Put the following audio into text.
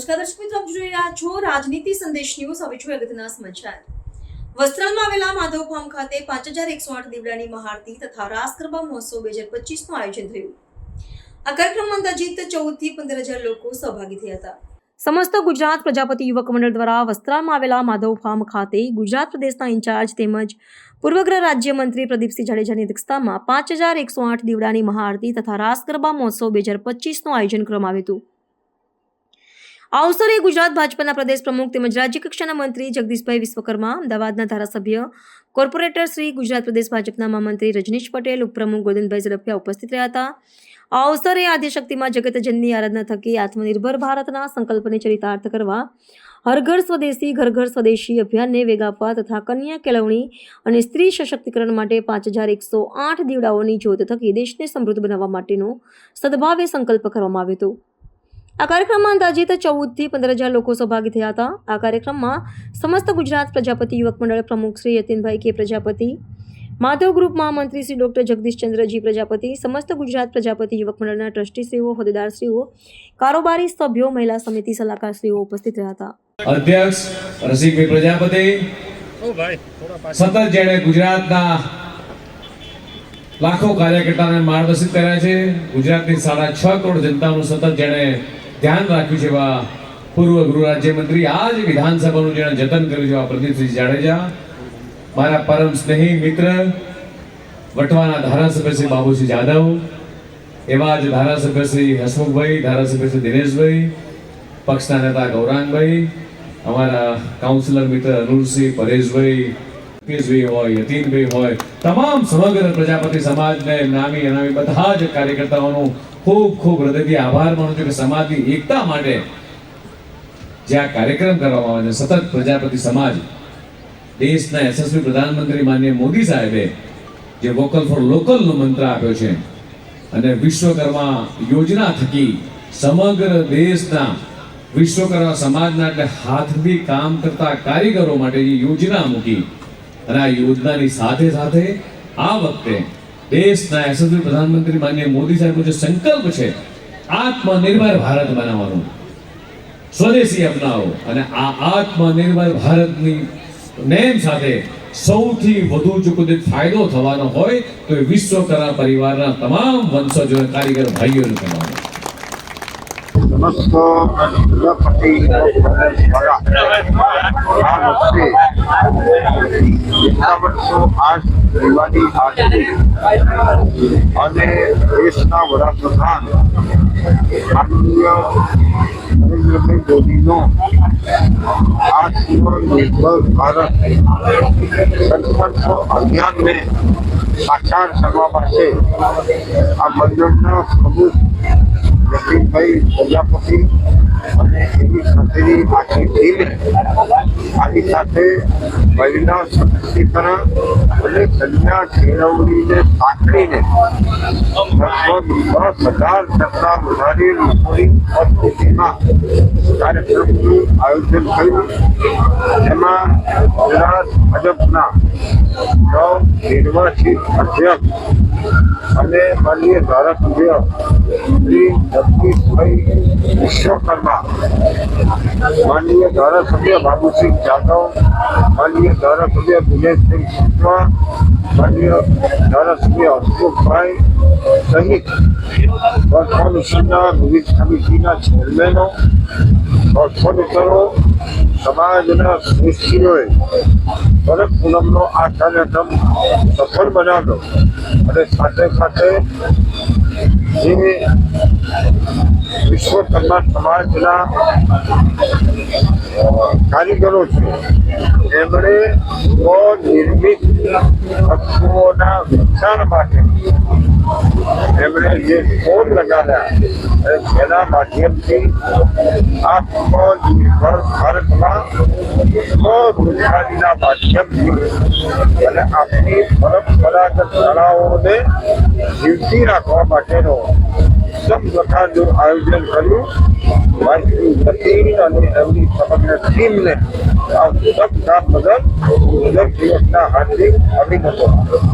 નમસ્કાર દર્શક મિત્રો, આપ જોઈ રહ્યા છો રાજનીતિ સંદેશ ન્યૂઝ. હવે છું અગત્યના સમાચાર. વસ્ત્રાલમાં આવેલા માધવ ફાર્મ ખાતે પાંચ હજાર એકસો આઠ દીવડાની મહારતી તથા રાસ ગરબા મહોત્સવ બે હજાર પચીસનું આયોજન થયું. આ કાર્યક્રમમાં અંદાજિત ચૌદથી પંદર હજાર લોકો સહભાગી થયા હતા. સમસ્ત ગુજરાત પ્રજાપતિ યુવક મંડળ દ્વારા વસ્ત્રાલમાં આવેલા માધવ ફાર્મ ખાતે ગુજરાત પ્રદેશના ઇન્ચાર્જ તેમજ પૂર્વગ્રહ રાજ્યમંત્રી પ્રદીપસિંહ જાડેજાની અધ્યક્ષતામાં પાંચ હજાર એકસો આઠ દીવડાની મહાઆરતી તથા રાસ ગરબા મહોત્સવ બે હજાર પચીસનું આયોજન કરવામાં આવ્યું હતું. આ અવસરે ગુજરાત ભાજપના પ્રદેશ પ્રમુખ તેમજ રાજ્ય કક્ષાના મંત્રી જગદીશભાઈ વિશ્વકર્મા, અમદાવાદના ધારાસભ્ય કોર્પોરેટર શ્રી ગુજરાત પ્રદેશ ભાજપના મહામંત્રી રજનીશ પટેલ, ઉપપ્રમુખ ગોવિંદભાઈ ઝડફિયા ઉપસ્થિત રહ્યા હતા. આ અવસરે આદ્યશક્તિમાં જગતજનની આરાધના થકી આત્મનિર્ભર ભારતના સંકલ્પને ચરિતાર્થ કરવા હર ઘર સ્વદેશી ઘર ઘર સ્વદેશી અભિયાનને વેગ આપવા તથા કન્યા કેળવણી અને સ્ત્રી સશક્તિકરણ માટે પાંચ હજાર એકસો આઠ દીવડાઓની જ્યોત થકી દેશને સમૃદ્ધ બનાવવા માટેનો સદભાવે સંકલ્પ કરવામાં આવ્યો હતો. આ કાર્યક્રમમાં અંદાજિત ચૌદથી પંદર હજાર લોકો સહભાગી થયા હતા. આ કાર્યક્રમમાં સમસ્ત ગુજરાત પ્રજાપતિ યુવક મંડળ પ્રમુખ શ્રી યતિનભાઈ કે પ્રજાપતિ માધવ ગ્રુપ મહામંત્રી શ્રી ડોક્ટર જગદીશચંદ્રજી પ્રજાપતિ સમસ્ત ગુજરાત પ્રજાપતિ યુવક મંડળના ટ્રસ્ટીશ્રીઓ હોદ્દેદારશ્રીઓ કારોબારી સભ્યો મહિલા સમિતિ સલાહકારશ્રીઓ ઉપસ્થિત રહ્યા હતા. અધ્યક્ષ રસિકભાઈ પ્રજાપતિ સતત જેણે ગુજરાતના લાખો કાર્યકર્તાને માર્ગદર્શિત કર્યા છે. ગુજરાતની સાડા છ કરોડ જનતાનું સતત જેણે ધ્યાન રાખ્યું છે એવા પૂર્વ ગૃહ રાજ્યમંત્રી. આજ વિધાનસભાનું જેણે જતન કર્યું છે એવા પ્રદીપસિંહ જાડેજા. મારા પરમ સ્નેહી મિત્ર, વટવાના ધારાસભ્ય શ્રી બાબુસિંહ જાદવ, એવા જ ધારાસભ્ય શ્રી હસમુખભાઈ, ધારાસભ્ય શ્રી દિનેશભાઈ, પક્ષના નેતા ગૌરાંગભાઈ, અમારા કાઉન્સિલર મિત્ર અનુરસિંહ પરેશભાઈ મુકેશભાઈ હોય યતીનભાઈ હોય તમામ સમગ્ર પ્રજાપતિ સમાજને નામી અનામી બધા જ કાર્યકર્તાઓનું ખૂબ ખૂબ હૃદયથી આભાર માનું છું કે સમાજની એકતા માટે જે આ કાર્યક્રમ કરવામાં આવે છે, સતત પ્રજાપતિ સમાજ, દેશના યશસ્વી પ્રધાનમંત્રી માનનીય મોદી સાહેબે જે વોકલ ફોર લોકલનો મંત્ર આપ્યો છે અને વિશ્વકર્મા યોજના થકી સમગ્ર દેશના વિશ્વકર્મા સમાજના એટલે હાથથી કામ કરતા કારીગરો માટે યોજના મૂકી અને આ યોજનાની સાથે સાથે આ વખતે દેશના યશસ્વી પ્રધાનમંત્રી માન્ય મોદી સાહેબનો જે સંકલ્પ છે, આત્મનિર્ભર ભારત બનાવવાનો. સ્વદેશી અપનાવો અને આ આત્મનિર્ભર ભારતની નેમ સાથે સૌથી વધુ જો કોઈ ફાયદો થવાનો હોય, તો એ વિશ્વકર્મા પરિવારના તમામ વંશજો કારીગર ભાઈઓને થવાનો પ્રજાપતિ દ્વારા આ વખતે એકાવનસો આઠ દિવાળી આરતી અને દેશના વડાપ્રધાન માનનીય નરેન્દ્રભાઈ મોદીનો આત્મનિર્ભર ભારત સંકલ્પ અભિયાનને સાકાર કરવા માટે આ મંડળના પ્રમુખ રફીકભાઈ પ્રજાપતિ અને એની સાથેની આખી ટીમ આની સાથે મહિલા સશક્તિકરણ અને કન્યા કેળવણીને સાંકળીને લગભગ દસ હજાર કરતા વધારે લોકોની ઉપસ્થિતિમાં કાર્યક્રમનું આયોજન કર્યું જેમાં ગુજરાત ભાજપના નવ નિર્વાચિત અધ્યક્ષ અને માનનીય ધારાસભ્ય શ્રી જગદીશભાઈ વિશ્વકર્મા માનનીય ધારાસભ્ય બાબુસિંહ જાદવ માનનીય ધારાસભ્ય દિનેશસિંહ શુક્લા માનનીય ધારાસભ્ય હસમુખભાઈ સહિત કોર્પોરેશનના વિવિધ સમિતિના ચેરમેનો કોર્પોરેટરો સમાજના શ્રેષ્ઠીઓએ ભરત પૂનમનો આ કાર્યક્રમ સફળ બનાવ્યો અને સાથે સાથે જે વિશ્વકર્મા સમાજના કારીગરો છે એમણે સ્વનિર્મિત વસ્તુઓના વેચાણ માટે એમણે જે ફોન લગાવ્યા અને તેના માધ્યમથી આત્મનિર્ભર ભારતમાં સ્વરોજગારીના માધ્યમથી અને આપણી પરંપરાગત કળાઓને જીવતી રાખવા માટેનો ઉત્તમ પ્રકારનું આયોજન કર્યું મારી વતી અને એમની સમગ્ર ટીમને આ ઉત્તમ કામ બદલ ઉદય દિવસના હાર્દિક અભિનંદન